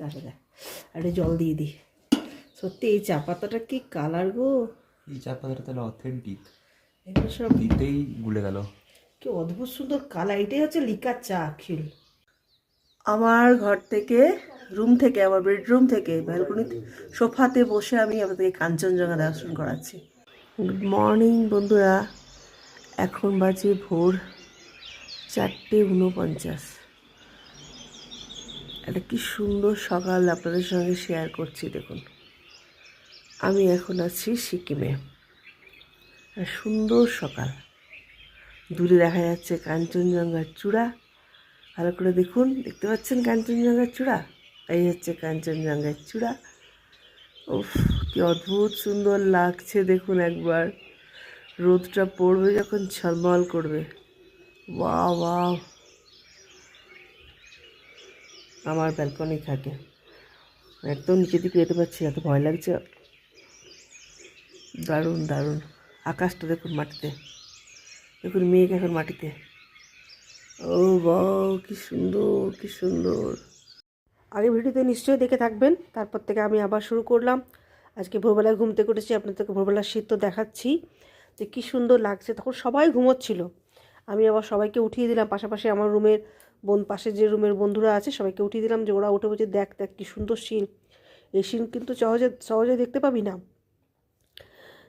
চাটা দেখ আর জল দিয়ে দিই সত্যি এই চা পাতাটা কি কালার গো? এই চা পাতাটা তাহলে অথেন্টিক এগুলো সব দিতেই গুলে গেল। কি অদ্ভুত সুন্দর কালার এটাই হচ্ছে লিকার চা খিল আমার ঘর থেকে রুম থেকে আমার বেডরুম থেকে ব্যালকনিতে সোফাতে বসে আমি আপনাদেরকে কাঞ্চনজঙ্ঘা দর্শন করাচ্ছি। গুড মর্নিং বন্ধুরা। এখন বাজে ভোর চারটে উনপঞ্চাশ একটা কি সুন্দর সকাল আপনাদের সঙ্গে শেয়ার করছি, দেখুন। আমি এখন আছি সিকিমে। সুন্দর সকাল। দূরে দেখা যাচ্ছে কাঞ্চনজঙ্ঘার চূড়া। ভালো করে দেখুন, দেখতে পাচ্ছেন কাঞ্চনজঙ্ঘার চূড়া? এই হচ্ছে কাঞ্চনজঙ্ঘার চূড়া। উফ, কি অদ্ভুত সুন্দর লাগছে, দেখুন একবার। রোদটা পড়বে যখন ঝলমল করবে। Wow wow. আমার ব্যালকনি থাকে। একদম নিচের দিকে যেতে পারছি এত ভয় লাগছে। দারুণ দারুণ। আকাশটা দেখুন মাটিতে। দেখুন মেঘ এখন মাটিতে। ও বাও কি সুন্দর কি সুন্দর। আগে ভিডিওতে নিশ্চয়ই দেখে থাকবেন, তারপর থেকে আমি আবার শুরু করলাম। আজকে ভোরবেলায় ঘুমতে উঠেছি, আপনাদেরকে ভোরবেলার শীত তো দেখাচ্ছি। যে কী সুন্দর লাগছে, তখন সবাই ঘুমোচ্ছিল। আমি আবার সবাইকে উঠিয়ে দিলাম। পাশাপাশি আমার রুমের বোন পাশে যে রুমের বন্ধুরা আছে, সবাইকে উঠিয়ে দিলাম যে ওরা উঠে বলছে দেখ দেখ কী সুন্দর সিন। এই সিন কিন্তু সহজে সহজে দেখতে পাবি না।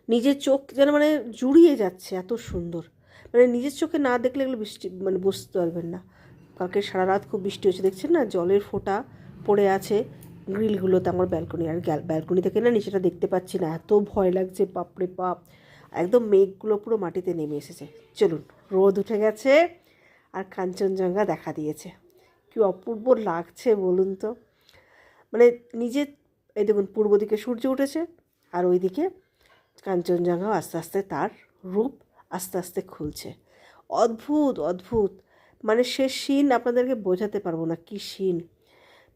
নিজের চোখ যেন মানে জুড়িয়ে যাচ্ছে এত সুন্দর। মানে নিজের চোখে না দেখলে এগুলো বৃষ্টি মানে বুঝতে পারবেন না। কালকে সারা রাত খুব বৃষ্টি হচ্ছে দেখছেন না? জলের ফোঁটা পড়ে আছে গ্রিলগুলোতে আমার ব্যালকনি। আর ব্যালকনি থেকে না নিচেটা দেখতে পাচ্ছি না। এত ভয় লাগছে, বাপরে বাপ। একদম মেঘগুলো পুরো মাটিতে নেমে এসেছে। চলুন, রোদ উঠে গেছে আর কাঞ্চনজঙ্ঘা দেখা দিয়েছে। কি অপূর্ব লাগছে বলুন তো। মানে নিজে এই দেখুন, পূর্ব দিকে সূর্য উঠেছে আর ওইদিকে কাঞ্চনজঙ্ঘাও আস্তে আস্তে তার রূপ আস্তে আস্তে খুলছে। অদ্ভুত অদ্ভুত। মানে সে শিন আপনাদেরকে বোঝাতে পারব না, কি শিন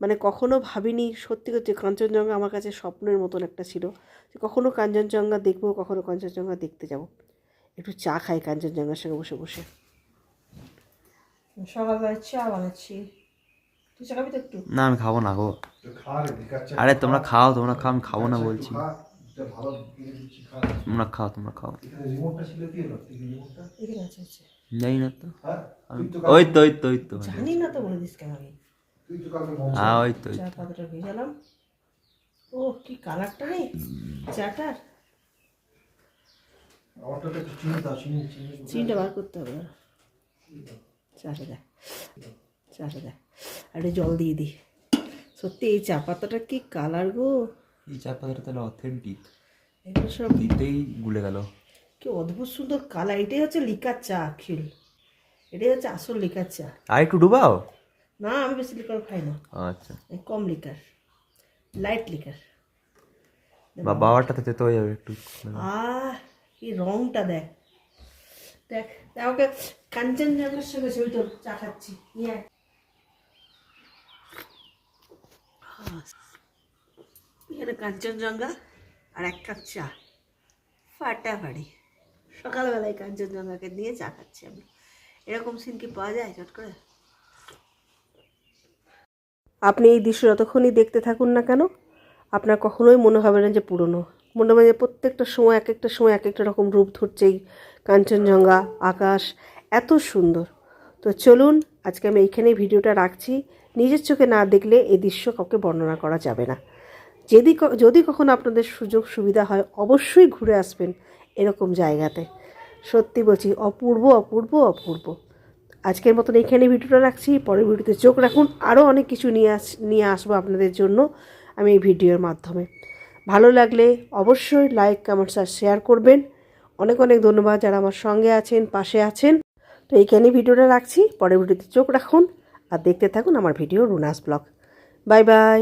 মানে কখনো ভাবিনি সত্যি সত্যি কাঞ্চনজঙ্ঘা আমার কাছে স্বপ্নের মতন একটা ছিল। যে কখনো কাঞ্চনজঙ্ঘা দেখব কখনো কাঞ্চনজঙ্ঘা দেখতে যাব। একটু চা খাই কাঞ্চনজঙ্ঘার সঙ্গে বসে বসে। সকালবেলা চা বানাচ্ছি। তুই চা খাবি তো একটু? না আমি খাব না গো। আরে তোমরা খাও তোমরা খাও আমি খাব না বলছি। তোমরা খাও তোমরা খাও। জানি না তো। ওই তো ওই তো ওই তো। জানি না তো বলে দিস কেন আমি হ্যাঁ ওই তো চা পাতাটা ভেজালাম ও কি কালারটা নেই চাটার? চিনিটা বার করতে হবে। আর। চাটা দেখ চাটা দেখ আর একটু জল দিয়ে দিই সত্যি এই চা পাতাটা কি কালার গো? এই চা পাতাটা তাহলে অথেন্টিক এগুলো সব দিতেই গুলে গেল। কি অদ্ভুত সুন্দর কালার। এটাই হচ্ছে লিকার চা খিল এটাই হচ্ছে আসল লিকার চা। আর একটু ডুবাও? না আমি বেশি লিকার খাই না। আচ্ছা। কম লিকার লাইট লিকার বা বাবারটাতে যেতে হয়ে যাবে একটু। আহ কি রংটা দেখ। দেখ ওকে কাঞ্চনজঙ্ঘার সঙ্গে ছবি তোর চা খাচ্ছি। নিয়ে এখানে কাঞ্চনজঙ্ঘা আর এক কাপ চা। ফাটাফাড়ি সকালবেলায় কাঞ্চনজঙ্ঘাকে নিয়ে চা খাচ্ছি আমি এরকম সিন কি পাওয়া যায় চট করে? আপনি এই দৃশ্য যতক্ষণই দেখতে থাকুন না কেন, আপনার কখনোই মনে হবে না যে পুরনো। মনে হবে যে প্রত্যেকটা সময় এক একটা সময় এক একটা রকম রূপ ধরছেই কাঞ্চনজঙ্ঘা আকাশ। এত সুন্দর। তো চলুন, আজকে আমি এইখানেই ভিডিওটা রাখছি। নিজের চোখে না দেখলে এই দৃশ্য কাউকে বর্ণনা করা যাবে না। যদি যদি কখনো আপনাদের সুযোগ সুবিধা হয়, অবশ্যই ঘুরে আসবেন এরকম জায়গাতে। সত্যি বলছি, অপূর্ব অপূর্ব অপূর্ব। আজকের মতন এইখানে ভিডিওটা রাখছি। পরের ভিডিওতে চোখ রাখুন। আরও অনেক কিছু নিয়ে আস, নিয়ে আসব আপনাদের জন্য আমি এই ভিডিওর মাধ্যমে। ভালো লাগলে অবশ্যই লাইক কমেন্টস আর শেয়ার করবেন। অনেক অনেক ধন্যবাদ যারা আমার সঙ্গে আছেন, পাশে আছেন। তো এইখানে ভিডিওটা রাখছি। পরের ভিডিওতে চোখ রাখুন। আর দেখতে থাকুন আমার video Runa's blog. Bye bye.